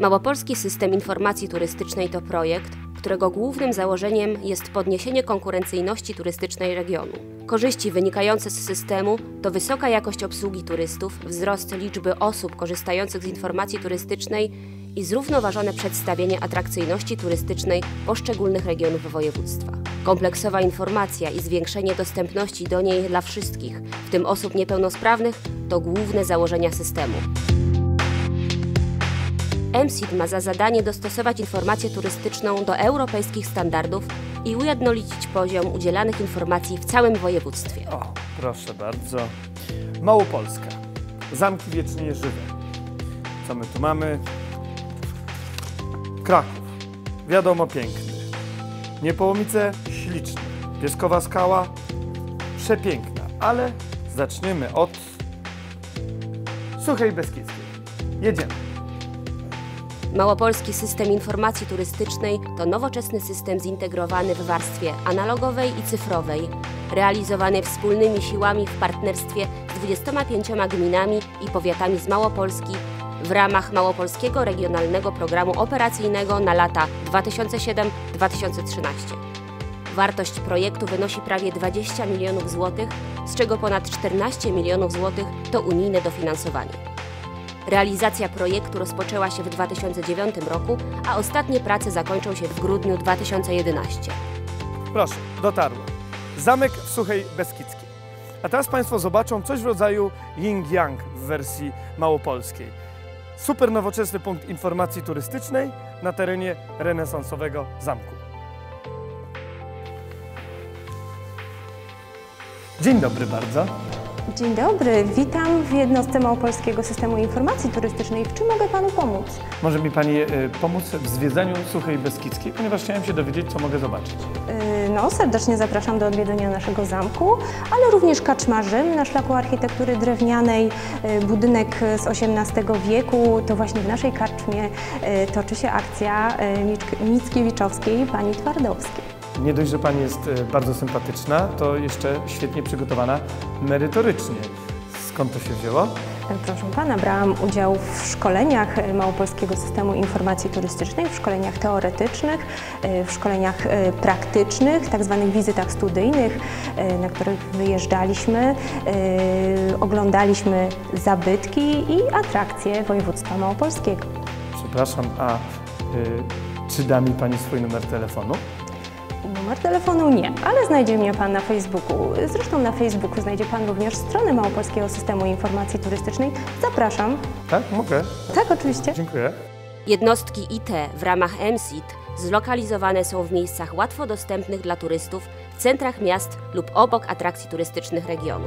Małopolski System Informacji Turystycznej to projekt, którego głównym założeniem jest podniesienie konkurencyjności turystycznej regionu. Korzyści wynikające z systemu to wysoka jakość obsługi turystów, wzrost liczby osób korzystających z informacji turystycznej i zrównoważone przedstawienie atrakcyjności turystycznej poszczególnych regionów województwa. Kompleksowa informacja i zwiększenie dostępności do niej dla wszystkich, w tym osób niepełnosprawnych, to główne założenia systemu. MSIT ma za zadanie dostosować informację turystyczną do europejskich standardów i ujednolicić poziom udzielanych informacji w całym województwie. O, proszę bardzo. Małopolska. Zamki wiecznie żywe. Co my tu mamy? Kraków. Wiadomo piękny. Niepołomice śliczne. Pieskowa skała przepiękna, ale zaczniemy od Suchej Beskidzkiej. Jedziemy. Małopolski System Informacji Turystycznej to nowoczesny system zintegrowany w warstwie analogowej i cyfrowej, realizowany wspólnymi siłami w partnerstwie z 25 gminami i powiatami z Małopolski w ramach Małopolskiego Regionalnego Programu Operacyjnego na lata 2007-2013. Wartość projektu wynosi prawie 20 milionów złotych, z czego ponad 14 milionów złotych to unijne dofinansowanie. Realizacja projektu rozpoczęła się w 2009 roku, a ostatnie prace zakończą się w grudniu 2011. Proszę, dotarłem. Zamek w Suchej Beskidzkiej. A teraz Państwo zobaczą coś w rodzaju yin-yang w wersji małopolskiej. Super nowoczesny punkt informacji turystycznej na terenie renesansowego zamku. Dzień dobry bardzo. Dzień dobry, witam w jednostce Małopolskiego Systemu Informacji Turystycznej. W czym mogę Panu pomóc? Może mi Pani e, pomóc w zwiedzaniu Suchej Beskidzkiej, ponieważ chciałem się dowiedzieć, co mogę zobaczyć. Yy, No, serdecznie zapraszam do odwiedzenia naszego zamku, ale również Kaczmarzym na szlaku architektury drewnianej. Yy, Budynek z XVIII wieku. To właśnie w naszej karczmie toczy się akcja Mick- Mickiewiczowskiej pani Twardowskiej. Nie dość, że Pani jest e, bardzo sympatyczna, to jeszcze świetnie przygotowana merytorycznie. Skąd to się wzięło? Proszę Pana, brałam udział w szkoleniach yy, Małopolskiego Systemu Informacji Turystycznej, w szkoleniach teoretycznych, yy, w szkoleniach praktycznych, tak zwanych wizytach studyjnych, na których wyjeżdżaliśmy, oglądaliśmy zabytki i atrakcje województwa małopolskiego. Przepraszam, a czy da mi Pani swój numer telefonu? Numer telefonu nie, ale znajdzie mnie Pan na Facebooku. Zresztą na Facebooku znajdzie Pan również stronę Małopolskiego Systemu Informacji Turystycznej. Zapraszam. Tak, mogę. Tak, oczywiście. Dziękuję. Jednostki IT w ramach MSIT zlokalizowane są w miejscach łatwo dostępnych dla turystów, w centrach miast lub obok atrakcji turystycznych regionu.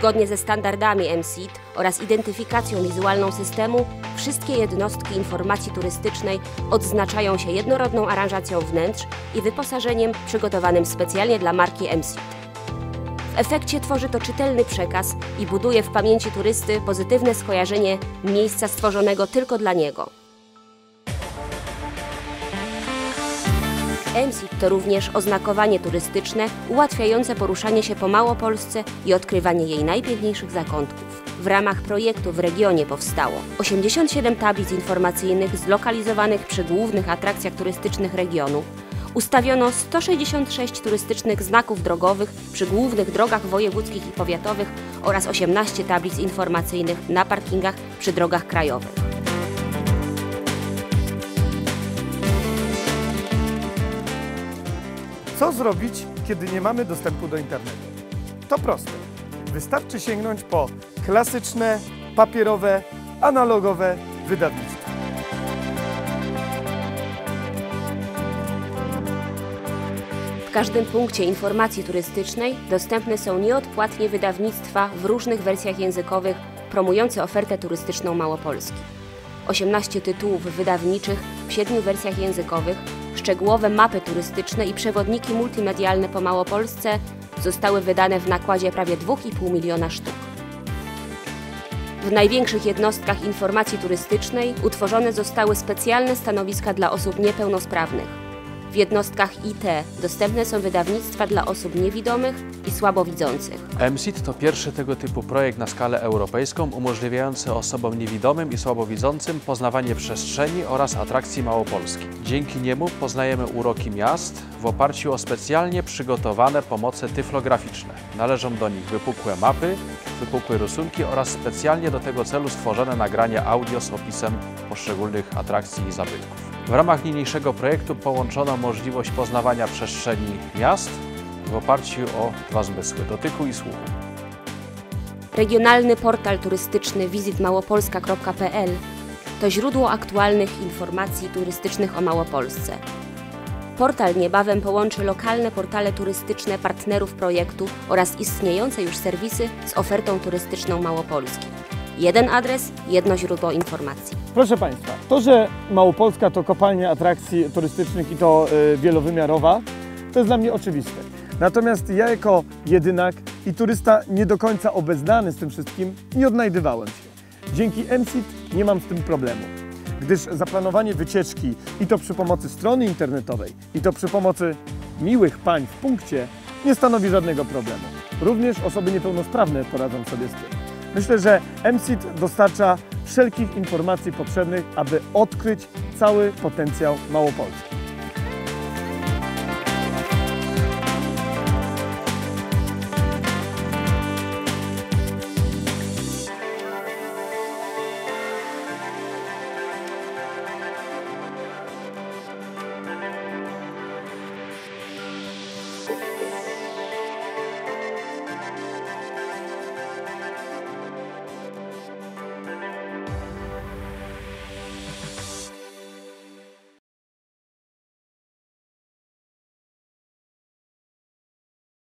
Zgodnie ze standardami MSIT oraz identyfikacją wizualną systemu, wszystkie jednostki informacji turystycznej odznaczają się jednorodną aranżacją wnętrz i wyposażeniem przygotowanym specjalnie dla marki MSIT. W efekcie tworzy to czytelny przekaz i buduje w pamięci turysty pozytywne skojarzenie miejsca stworzonego tylko dla niego. MSIT to również oznakowanie turystyczne ułatwiające poruszanie się po Małopolsce i odkrywanie jej najpiękniejszych zakątków. W ramach projektu w regionie powstało 87 tablic informacyjnych zlokalizowanych przy głównych atrakcjach turystycznych regionu, Ustawiono 166 turystycznych znaków drogowych przy głównych drogach wojewódzkich i powiatowych oraz 18 tablic informacyjnych na parkingach przy drogach krajowych. Co zrobić, kiedy nie mamy dostępu do internetu? To proste. Wystarczy sięgnąć po klasyczne, papierowe, analogowe wydawnictwo. W każdym punkcie informacji turystycznej dostępne są nieodpłatnie wydawnictwa w różnych wersjach językowych promujące ofertę turystyczną Małopolski. 18 tytułów wydawniczych w siedmiu wersjach językowych, szczegółowe mapy turystyczne i przewodniki multimedialne po Małopolsce zostały wydane w nakładzie prawie 2,5 miliona sztuk. W największych jednostkach informacji turystycznej utworzone zostały specjalne stanowiska dla osób niepełnosprawnych. W jednostkach IT dostępne są wydawnictwa dla osób niewidomych i słabowidzących. MSIT to pierwszy tego typu projekt na skalę europejską umożliwiający osobom niewidomym i słabowidzącym poznawanie przestrzeni oraz atrakcji Małopolski. Dzięki niemu poznajemy uroki miast w oparciu o specjalnie przygotowane pomoce tyflograficzne. Należą do nich wypukłe mapy, wypukłe rysunki oraz specjalnie do tego celu stworzone nagrania audio z opisem poszczególnych atrakcji i zabytków. W ramach niniejszego projektu połączono możliwość poznawania przestrzeni miast w oparciu o dwa zmysły dotyku i słuchu. Regionalny portal turystyczny wizytmałopolska.pl to źródło aktualnych informacji turystycznych o Małopolsce. Portal niebawem połączy lokalne portale turystyczne partnerów projektu oraz istniejące już serwisy z ofertą turystyczną Małopolski. Jeden adres, jedno źródło informacji. Proszę Państwa, to, że Małopolska to kopalnia atrakcji turystycznych i to y, wielowymiarowa, to jest dla mnie oczywiste. Natomiast ja jako jedynak i turysta nie do końca obeznany z tym wszystkim nie odnajdywałem się. Dzięki MSIT nie mam z tym problemu, gdyż zaplanowanie wycieczki i to przy pomocy strony internetowej i to przy pomocy miłych pań w punkcie nie stanowi żadnego problemu. Również osoby niepełnosprawne poradzą sobie z tym. Myślę, że MSIT dostarcza wszelkich informacji potrzebnych, aby odkryć cały potencjał Małopolski.